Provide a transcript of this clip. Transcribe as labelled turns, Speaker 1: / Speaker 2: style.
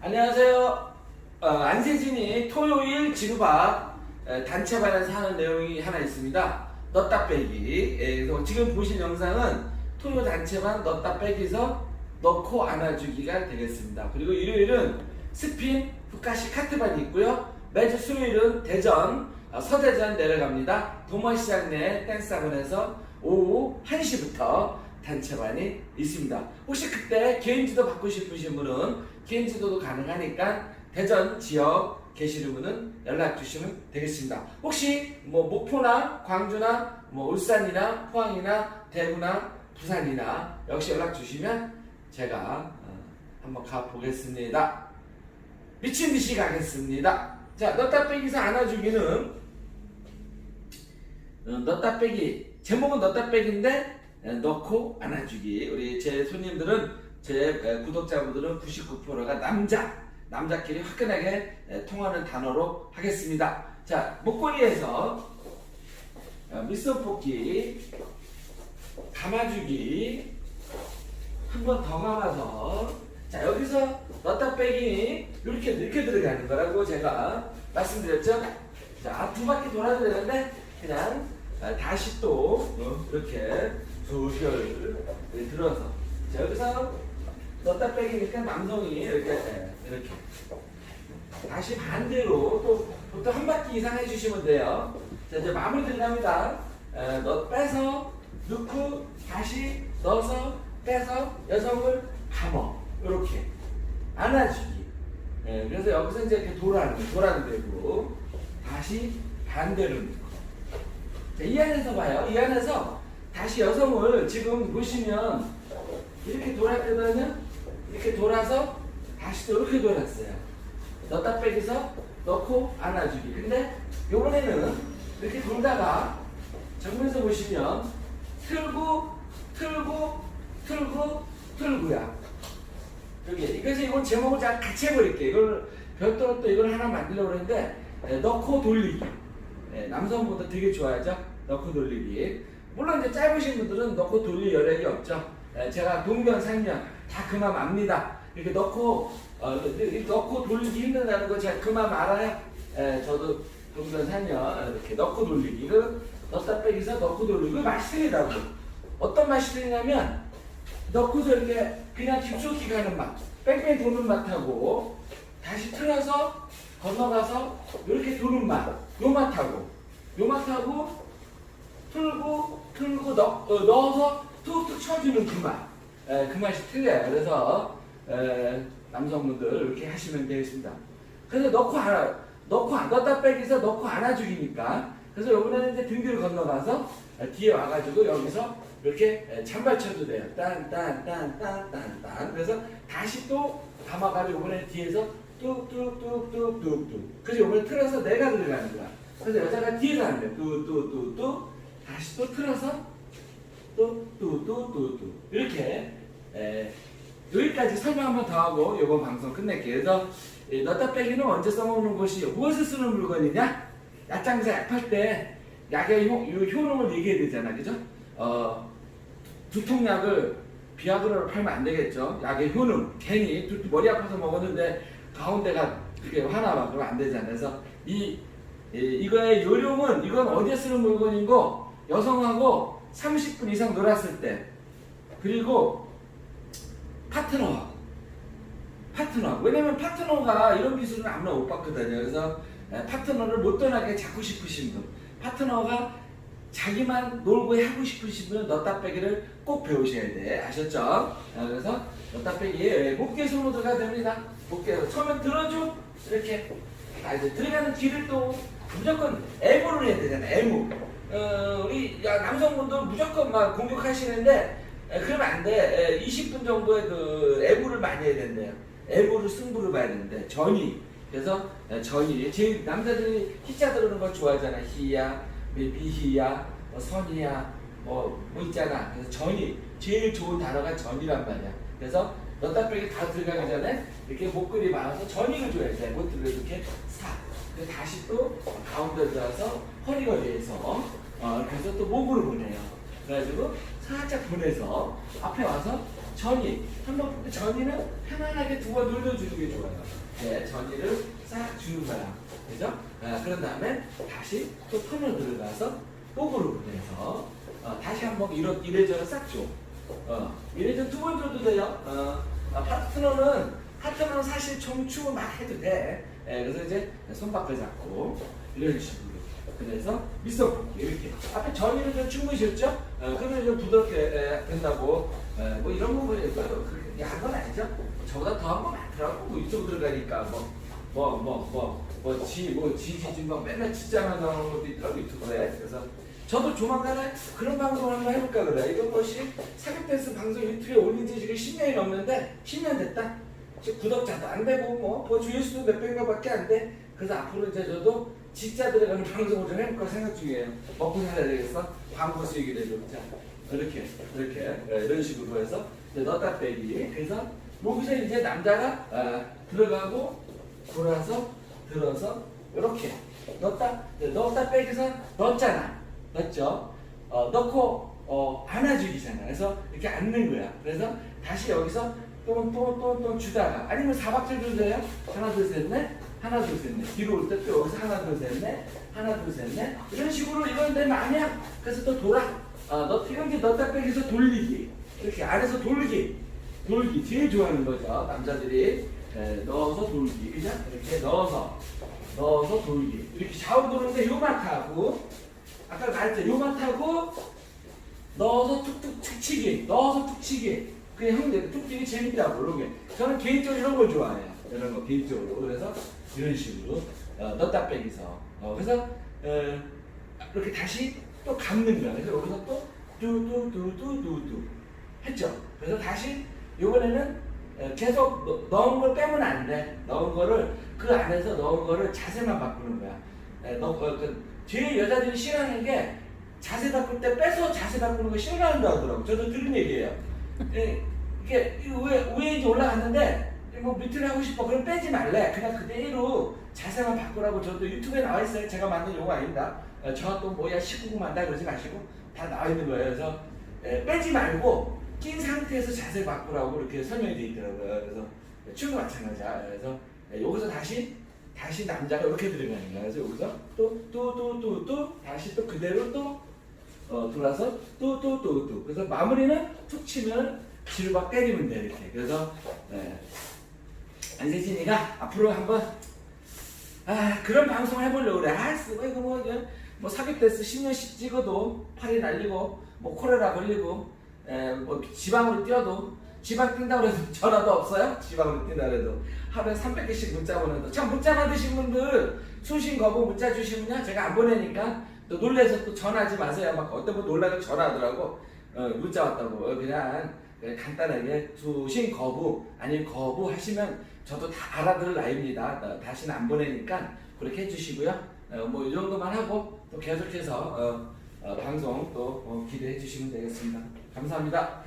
Speaker 1: 안녕하세요. 어, 안세진이 토요일 지루박 에, 단체반에서 하는 내용이 하나 있습니다. 넣다 빼기. 예, 그래서 지금 보신 영상은 토요 단체반 넣다 빼기에서 넣고 안아주기가 되겠습니다. 그리고 일요일은 스핀 후카시 카트반이 있고요. 매주 수요일은 대전 어, 서대전 내려갑니다. 동원시장 내 댄스학원에서 오후 1시부터 단체반이 있습니다. 혹시 그때 개인지도 받고 싶으신 분은 개인지도도 가능하니까 대전 지역 계시는 분은 연락 주시면 되겠습니다. 혹시 뭐 목포나 광주나 뭐 울산이나 포항이나 대구나 부산이나 역시 연락 주시면 제가 어, 한번 가 보겠습니다. 미친 듯이 가겠습니다. 자, 넣다 빼기서 안아주기는 어, 넣다 빼기 제목은 넣다 빼기인데 에, 넣고 안아주기 우리 제 손님들은 제 에, 구독자분들은 99%가 남자 남자끼리 화끈하게 에, 통하는 단어로 하겠습니다. 자 목걸이에서 어, 밑선 뽑기 감아주기 한 번 더 감아서 자 여기서 넣다 빼기 이렇게 이렇게 들어가는 거라고 제가 말씀드렸죠? 자두 바퀴 돌아도 되는데 그냥 아, 다시 또 어, 이렇게 두결 들어서 자 여기서 넣다 빼기니까 남성이 이렇게 예, 이렇게. 다시 반대로 또 보통 한 바퀴 이상 해주시면 돼요. 자 이제 마무리 들어갑니다. 에, 넣 빼서 넣고 다시 넣어서 빼서 여성을 감어. 이렇게. 안아주기. 예, 그래서 여기서 이제 이렇게 돌아는 돌아는 되고 다시 반대로 넣고. 자, 이 안에서 봐요. 이 안에서 다시 여성을 지금 보시면 이렇게 돌았거든요. 이렇게 돌아서 다시 또 이렇게 돌았어요. 넣다 빼기서 넣고 안아주기. 근데 요번에는 이렇게 돌다가 정면에서 보시면 틀고 틀고 틀고 틀고야. 여기 그래서 이건 제목을 제가 같이 해버릴게요. 이걸 별도로 또 이걸 하나 만들려고 그랬는데 에, 넣고 돌리기. 예, 남성분들 되게 좋아하죠? 넣고 돌리기. 물론 이제 짧으신 분들은 넣고 돌릴 여력이 없죠. 예, 제가 동변상련 다 그만 압니다. 이렇게 넣고 어, 이렇게 넣고 돌리기 힘들다는 거 제가 그만 알아요. 예, 저도 동변상련 이렇게 넣고 돌리기. 이거 넣다 빼기서 넣고 돌리기. 맛이 틀리다고. 어떤 맛이 틀리냐면 넣고서 이렇게 그냥 깊숙이 가는 맛, 뺑뺑 도는 맛하고 다시 틀어서 건너가서 이렇게 도는 맛, 요 맛하고 요 맛하고 틀고 틀고 넣, 어, 넣어서 툭툭 쳐주는 그 맛, 에, 그 맛이 틀려요. 그래서 에, 남성분들 이렇게 하시면 되겠습니다. 그래서 넣고 안아, 넣고 안 넣다 빼기서 넣고 안아주기니까 그래서 요번에는 이제 등 뒤로 건너가서 에, 뒤에 와가지고 여기서 이렇게 에, 찬발 쳐도 돼요. 딴딴딴딴딴딴 그래서 다시 또 감아가지고 이번에 뒤에서 뚝뚝뚝뚝뚝뚝 그래서 요번에 틀어서 내가 들어가는 거야. 그래서 여자가 뒤에서 하는 거야. 뚜뚜뚜뚜 다시 또 틀어서 뚜뚜뚜뚜뚜 이렇게 에, 여기까지 설명 한번 더 하고 이번 방송 끝낼게요. 그래서 이 넣다 빼기는 언제 써먹는 것이 무엇을 쓰는 물건이냐? 약장사 약팔 때 약의 효, 요 효능을 얘기해야 되잖아, 그죠? 어, 두통약을 비아그라로 팔면 안 되겠죠. 약의 효능 괜히 두, 머리 아파서 먹었는데 가운데가 그게 화나면 그러면 안 되잖아요. 그래서 이, 이 이거의 요령은 이건 어디에 쓰는 물건이고 여성하고 30분 이상 놀았을 때 그리고 파트너하고 파트너 왜냐면 파트너가 이런 기술은 아무나 못 받거든요. 그래서 에, 파트너를 못 떠나게 잡고 싶으신 분 파트너가 자기만 놀고 하고 싶으신 분은 넣다 빼기를 꼭 배우셔야 돼. 아셨죠? 아, 그래서 넣다 빼기에 목계 들어가야 됩니다. 목계에서 처음에 들어줘. 이렇게. 아 이제 들어가는 길을 또 무조건 애무를 해야 되잖아 애무 어, 우리 야, 남성분들 무조건 막 공격하시는데 에, 그러면 안돼. 20분 정도의 그 애무를 많이 해야 된대요. 애무를 승부를 봐야 되는데 전이 그래서 에, 전이 제일 남자들이 희자 들어오는 거 좋아하잖아. 희야 뭐 비희야 뭐 선이야 뭐, 뭐 있잖아. 그래서 전이 제일 좋은 단어가 전이란 말이야. 그래서 빼기 다 들어가기 전에 이렇게 목걸이 말아서 전이를 줘야 돼. 못 들어 이렇게 사 다시 또 가운데 들어서 허리거리에서 어, 그래서 또 목으로 보내요 그래가지고 살짝 보내서 앞에 와서 전이 한번 전이는 편안하게 두 번 눌러주는 게 좋아요. 네, 전이를 싹 주는 거야. 그죠? 아, 그런 다음에 다시 또 턴을 들어가서 복으로 보내서 어, 다시 한번 이러, 이래저래 싹 줘. 어, 이래저래 두 번 줘도 돼요. 어, 아, 파트너는 파트너는 사실 춤을 막 해도 돼. 예, 그래서 이제 손바닥 잡고 이런 식으로. 그래서 미소 이렇게 앞에 전이를 좀 충분히 셨죠 어, 그러면 좀 부드럽게 에, 된다고 에, 뭐 이런 부분이 그렇게 야한 건 아니죠. 저보다 더한 건 많더라고. 뭐 이쪽으로 들어가니까 뭐뭐뭐 뭐 지지지 막 맨날 진짜만 나오는 것도 있더라고 유튜브에. 그래서 저도 조만간에 그런 방송을 한번 해볼까 그래. 이거 뭐시 사격 댄스 방송 유튜브에 올린 지 지금 10년이 넘는데 10년 됐다. 구독자도 안 되고 뭐, 뭐 조회수도 몇백 명밖에 안 돼. 그래서 앞으로 이제 저도 진짜 들어가는 방송을 좀 해볼까 생각 중이에요. 먹고 살아야 되겠어. 광고 수익이 되죠. 자, 이렇게 이렇게 예, 이런 식으로 해서 이제 넣었다 빼기. 그래서 여기서 이제 남자가 아, 들어가고 돌아서 들어서 이렇게 넣었다 넣었다 빼기서 넣었잖아. 넣었죠. 어, 넣고 어, 안아주기잖아. 그래서 이렇게 앉는 거야. 그래서 다시 여기서 또또또또 주다가. 아니면 사박질 돼요. 하나 둘 셋 넷. 하나 둘 셋 넷. 뒤로 올 때 또 여기서 하나 둘 셋 넷. 하나 둘 셋 넷. 이런 식으로 이건 내 마음이야. 그래서 또 돌아. 어, 너 이렇게 넣었다 빼기서 돌리기. 이렇게 안에서 돌기. 돌기. 제일 좋아하는 거죠. 남자들이. 에, 넣어서 돌기. 그죠? 이렇게 넣어서. 넣어서 돌기. 이렇게 좌우 도는데 요만하고 아까 말했죠. 요만하고 넣어서 툭툭 툭 치기. 넣어서 툭 치기 그게 형들 툭 치기 재밌다고 이런 게 저는 개인적으로 이런 걸 좋아해요 이런 거 개인적으로 그래서 이런 식으로 어, 넣다 빼기서 어, 그래서 어, 이렇게 다시 또 감는 거야 그래서 여기서 또 뚜뚜뚜뚜뚜뚜 했죠 그래서 다시 이번에는 어, 계속 넣- 넣은 걸 빼면 안 돼. 넣은 거를 그 안에서 넣은 거를 자세만 바꾸는 거야. 에, 넣, 어, 그, 여자들이 싫어하는 게 자세 바꿀 때 빼서 자세 바꾸는 거 싫어한다 하더라고. 저도 들은 얘기예요. 에, 이게 이 위에 위에 이제 올라갔는데 뭐 밑을 하고 싶어. 그럼 빼지 말래. 그냥 그대로 자세만 바꾸라고 저도 유튜브에 나와 있어요. 제가 만든 용어 아닙니다. 어, 저또 뭐야 19금 한다 그러지 마시고 다 나와 있는 거예요. 그래서 에, 빼지 말고 낀 상태에서 자세 바꾸라고 이렇게 설명이 돼 있더라고요. 그래서 춤도 마찬가지야. 그래서 네, 여기서 다시 다시 남자가 이렇게 들어가는 거야. 그래서 여기서 또 또 또 또 또 다시 또 그대로 또 어, 돌아서 또또또 또. 그래서 마무리는 툭 치면 뒤로 막 때리면 돼 이렇게. 그래서 네. 안세진이가 앞으로 한번 아 그런 방송 해보려고 그래. 아 쓰고 이거 뭐, 뭐 사격 댄스 10년씩 찍어도 팔이 날리고 뭐 콜레라 걸리고 에, 뭐 지방으로 뛰어도 지방 뛴다고 해도 전화도 없어요? 지방으로 뛴다 그래도 하루에 300개씩 문자 보내도 참 문자 받으신 분들 수신 거부 문자 주시면요 제가 안 보내니까 또 놀래서 또 전화하지 마세요. 막 어떤 분 놀라서 전화하더라고. 어, 문자 왔다고. 어, 그냥 그냥 간단하게 수신 거부 아니면 거부 하시면 저도 다 알아들을 나이입니다. 어, 다시는 안 보내니까 그렇게 해주시고요. 어, 뭐이 정도만 하고 또 계속해서 어, 어, 방송 또 어, 기대해 주시면 되겠습니다. 감사합니다